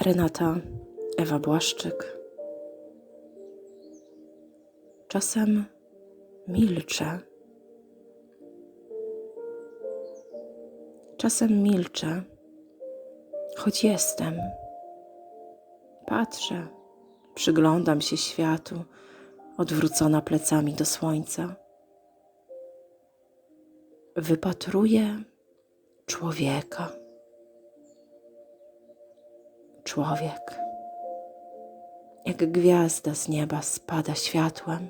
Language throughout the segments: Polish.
Renata Ewa Błaszczyk. Czasem milczę. Czasem milczę, choć jestem. Patrzę, przyglądam się światu, odwrócona plecami do słońca. Wypatruję człowieka. Człowiek, jak gwiazda z nieba, spada światłem.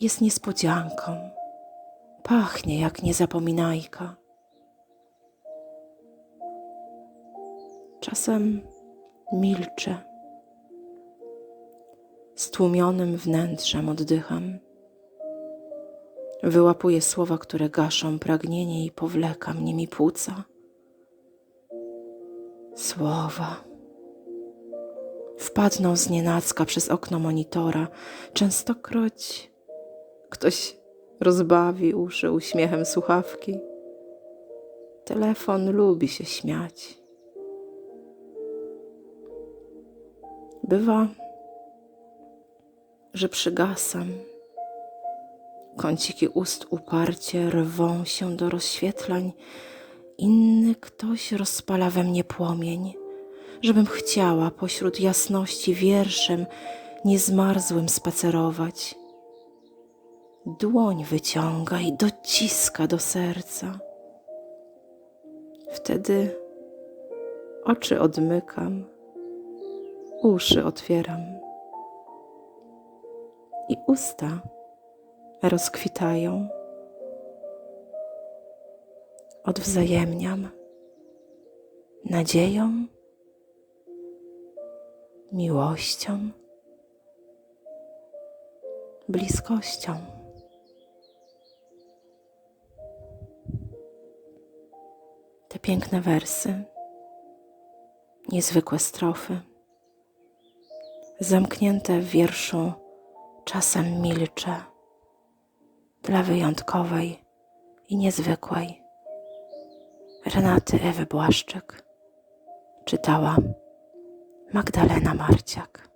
Jest niespodzianką, pachnie jak niezapominajka. Czasem milczę, stłumionym wnętrzem oddycham. Wyłapuję słowa, które gaszą pragnienie i powlekam nimi płuca. Słowa. Wpadną z nienacka przez okno monitora. Częstokroć ktoś rozbawi uszy uśmiechem słuchawki. Telefon lubi się śmiać. Bywa, że przygasam. Kąciki ust uparcie rwą się do rozświetlań. Inny ktoś rozpala we mnie płomień, żebym chciała pośród jasności wierszem niezmarzłym spacerować. Dłoń wyciąga i dociska do serca. Wtedy oczy odmykam, uszy otwieram i usta rozkwitają. Odwzajemniam nadzieją, miłością, bliskością. Te piękne wersy, niezwykłe strofy, zamknięte w wierszu czasem milczę dla wyjątkowej i niezwykłej Renaty Ewy Błaszczyk czytała Magdalena Marciak.